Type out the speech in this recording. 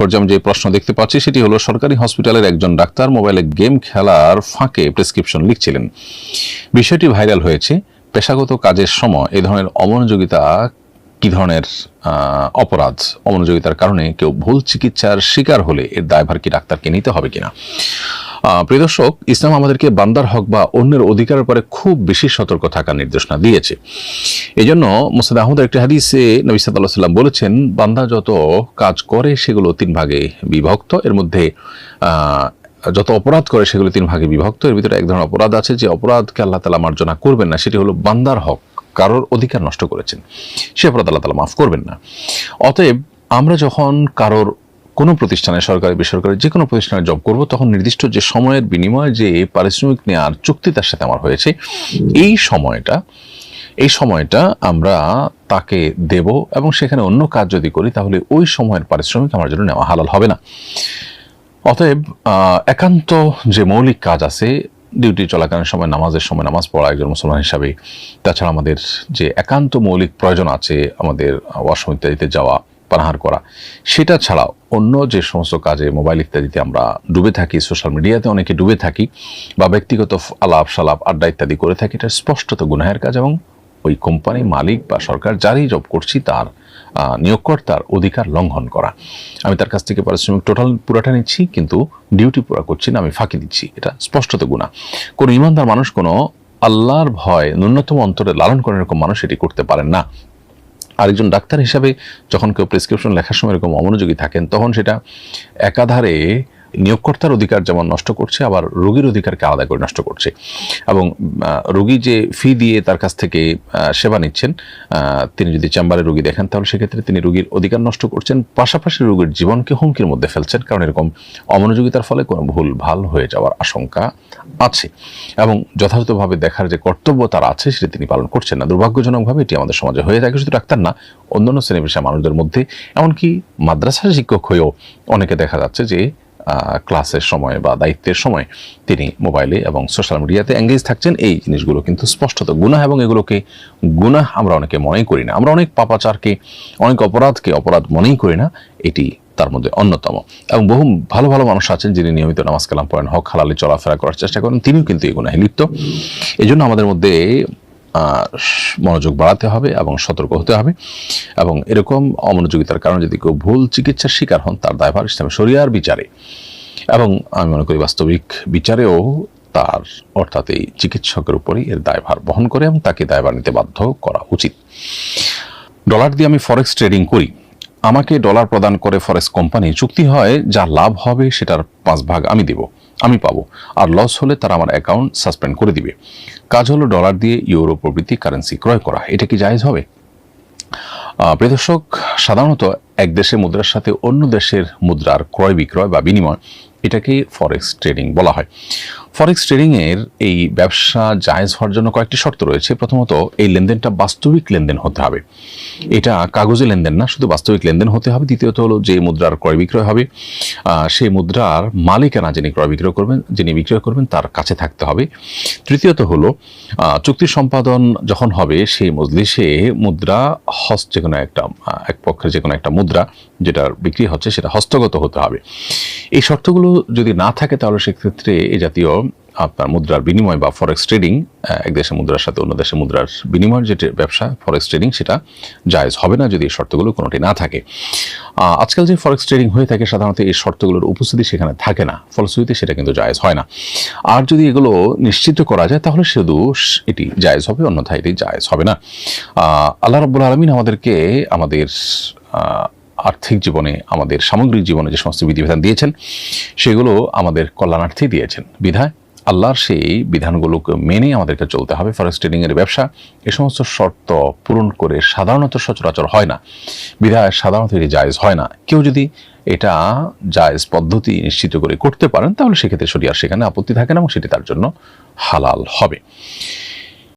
পর্যায়ে আমি যে প্রশ্ন দেখতে পাচ্ছি, সেটি হলো, সরকারি হসপিটালের একজন ডাক্তার মোবাইলে গেম খেলার ফাঁকে প্রেসক্রিপশন লিখছিলেন। বিষয়টি ভাইরাল হয়েছে। পেশাগত কাজের সময় এ ধরনের অমনোযোগিতা কি ধরনের অপরাধ? অমনোযোগিতার কারণে কেউ ভুল চিকিৎসার শিকার হলে এর দায়ভার কি ডাক্তারকে নিতে হবে কিনা? আহ, প্রিয় দর্শক ইসলাম আমাদেরকে বান্দার হক বা অন্যের অধিকারের উপরে খুব বেশি সতর্ক থাকার নির্দেশনা দিয়েছে। এই জন্য মোসাদ আহমদ একটি হাদিসে নবী সাল্লাহ সাল্লাম বলেছেন বান্দা যত কাজ করে সেগুলো তিন ভাগে বিভক্ত। এর মধ্যে যত অপরাধ করে সেগুলো তিন ভাগে বিভক্ত। এর ভিতরে এক ধরনের অপরাধ আছে যে অপরাধকে আল্লাহ তালা মার্জনা করবেন না সেটি হলো বান্দার হক কারোর অধিকার নষ্ট করেছেন। সে অপরাধ আল্লাহ তালা মাফ করবেন না। অতএব আমরা যখন কারোর কোনো প্রতিষ্ঠানে, সরকারি, বেসরকারি যে কোনো প্রতিষ্ঠানে জব করব, তখন নির্দিষ্ট যে সময়ের বিনিময়ে যে পারিশ্রমিক নেওয়ার চুক্তি তার সাথে আমার হয়েছে। এই সময়টা এই সময়টা আমরা তাকে দেব এবং সেখানে অন্য কাজ যদি করি, তাহলে ওই সময়ের পারিশ্রমিক আমার জন্য নেওয়া হালাল হবে না। অতএব একান্ত যে মৌলিক কাজ আছে ডিউটি চলাকালীন সময়, নামাজের সময়, নামাজ পড়া একজন মুসলমান হিসাবে, তাছাড়া আমাদের যে একান্ত মৌলিক প্রয়োজন আছে, আমাদের ওয়াশরুম ইত্যাদিতে যাওয়া পানাহার করা। সেটা ছাড়াও অন্য যে সমস্ত কাজে মোবাইল ইত্যাদিতে আমরা ডুবে থাকি সোশ্যাল মিডিয়াতে অনেকে ডুবে থাকি বা ব্যক্তিগত আলাপ সালাপ, আড্ডা ইত্যাদি করে থাকি, এটা স্পষ্টত গুনাহের কাজ এবং ওই কোম্পানি মালিক বা সরকার যারই জব করছি, তার নিয়োগকর্তার অধিকার লঙ্ঘন করা। আমি তার কাছ থেকে পারিশ্রমিক টোটাল পুরাটা নিচ্ছি, কিন্তু ডিউটি পুরা করছি না, আমি ফাঁকি দিচ্ছি। এটা স্পষ্টত গুণা কোনো ইমানদার মানুষ কোনো আল্লাহর ভয়, ন্যূনতম অন্তরে লালন করে এরকম মানুষ এটি করতে পারেন না। আরেকজন ডাক্তার হিসাবে যখন কেউ প্রেসক্রিপশন লেখার সময় এরকম অমনোযোগী থাকেন তখন সেটা একাধারে নিয়োগকর্তার অধিকার যেমন নষ্ট করছে, আবার রোগীর অধিকারকে আলাদা করে নষ্ট করছে। এবং রোগী যে ফি দিয়ে তার কাছ থেকে সেবা নিচ্ছেন তিনি যদি চেম্বারে রোগী দেখেন, তাহলে সেক্ষেত্রে তিনি রোগীর অধিকার নষ্ট করছেন, পাশাপাশি রোগীর জীবনকে হুমকির মধ্যে ফেলছেন, কারণ এরকম অমনোযোগিতার ফলে কোনো ভুল ভালো হয়ে যাওয়ার আশঙ্কা আছে। এবং যথাযথভাবে দেখার যে কর্তব্য তার আছে, সেটা তিনি পালন করছেন না। দুর্ভাগ্যজনকভাবে এটি আমাদের সমাজে হয়ে থাকে, শুধু ডাক্তার না, অন্যান্য শ্রেণি পেশা মানুষদের মধ্যে, এমনকি মাদ্রাসার শিক্ষক হয়েও অনেকে দেখা যাচ্ছে যে ক্লাসের সময় বা দায়িত্বের সময় তিনি মোবাইলে এবং সোশ্যাল মিডিয়াতে এঙ্গেজ থাকছেন। এই জিনিসগুলো কিন্তু স্পষ্টত গুনাহ এবং এগুলোকে গুনাহ আমরা অনেকে মনেই করি না। আমরা অনেক পাপাচারকে, অনেক অপরাধকে, অপরাধ মনেই করি না। এটি তার মধ্যে অন্যতম। এবং বহু ভালো ভালো মানুষ আছেন যিনি নিয়মিত নামাজ কালাম পড়েন, হক, হালালে, চলাফেরা করার চেষ্টা করেন। তিনিও কিন্তু এই গুনাহে লিপ্ত। এই জন্য আমাদের মধ্যে মনোযোগ বাড়াতে হবে এবং সতর্ক হতে হবে। এবং এরকম অমনোযোগিতার কারণে যদি কেউ ভুল চিকিৎসার শিকার হন, তার দায়ভার ইসলাম শরিয়ার বিচারে। এবং আমি মনে করি বাস্তবিক বিচারেও তার, অর্থাৎ এই চিকিৎসকের উপরেই এর দায়ভার বহন করে এবং তাকে দায়ভার নিতে বাধ্য করা উচিত। ডলার দিয়ে আমি ফরেক্স ট্রেডিং করি। আমাকে ডলার প্রদান করে ফরেক্স কোম্পানি চুক্তি হয়, যা লাভ হবে সেটার পাঁচ ভাগ আমি দেব। আমি পাবো। আর লস হলে তারা আমার অ্যাকাউন্ট সাসপেন্ড করে দিবে। কাজ হলো ডলার দিয়ে ইউরো প্রভৃতি কারেন্সি ক্রয় করা। এটা কি জায়জ হবে? প্রদর্শক সাধারণত এক দেশের মুদ্রার সাথে অন্য দেশের মুদ্রার ক্রয় বিক্রয় বা বিনিময়, এটাকে ফরেক্স ট্রেডিং বলা হয়। ফরেক্স ট্রেডিং এর এই ব্যবসা জায়েজ হওয়ার জন্য কয়েকটি শর্ত রয়েছে। প্রথমত, এই লেনদেনটা বাস্তবিক লেনদেন হতে হবে। এটা কাগজে লেনদেন না, শুধু বাস্তবিক লেনদেন হতে হবে। দ্বিতীয়ত হলো, যে মুদ্রার ক্রয় বিক্রয় হবে সেই মুদ্রার মালিকানা যিনি ক্রয় বিক্রয় করবেন, যিনি বিক্রয় করবেন, তার কাছে থাকতে হবে। তৃতীয়ত হলো চুক্তি সম্পাদন যখন হবে, সেই মজলিসে মুদ্রা হস্ত যে কোনো একটা এক পক্ষের যে কোনো একটা মুদ্রা যেটার বিক্রি হচ্ছে, সেটা হস্তগত হতে হবে। এই শর্তগুলো যদি না থাকে, তাহলে সেক্ষেত্রে এ জাতীয় আপনার মুদ্রার বিনিময় বা ফরেক্স ট্রেডিং এক দেশের মুদ্রার সাথে অন্য দেশের মুদ্রার বিনিময়ের যে ব্যবসা ফরেক্স ট্রেডিং সেটা জায়েজ হবে না যদি এই শর্তগুলো কোনোটি না থাকে। আজকাল যে ফরেক্স ট্রেডিং হয়ে থাকে, সাধারণত এই শর্তগুলোর উপস্থিতি সেখানে থাকে না। ফলশ্রুতিতে সেটা কিন্তু জায়েজ হয় না। আর যদি এগুলো নিশ্চিত করা যায়, তাহলে শুধু এটি জায়েজ হবে, অন্যথায় এটি জায়েজ হবে না। আল্লাহ রব্বুল আলমিন আমাদেরকে আমাদের আর্থিক জীবনে, আমাদের সামগ্রিক জীবনে যে সমস্ত বিধিবিধান দিয়েছেন, সেগুলো আমাদের কল্যাণার্থে দিয়েছেন। বিধায় আল্লাহর সেই বিধানগুলোকে মেনে আমাদেরকে চলতে হবে। ফরেস্ট ট্রেডিংয়ের ব্যবসা এ সমস্ত শর্ত পূরণ করে সাধারণত সচরাচর হয় না। বিধায় সাধারণত এটি জায়েজ হয় না। কেউ যদি এটা জায়েজ পদ্ধতি নিশ্চিত করে করতে পারেন, তাহলে সেক্ষেত্রে শরিয়ার সেখানে আপত্তি থাকে না এবং সেটি তার জন্য হালাল হবে।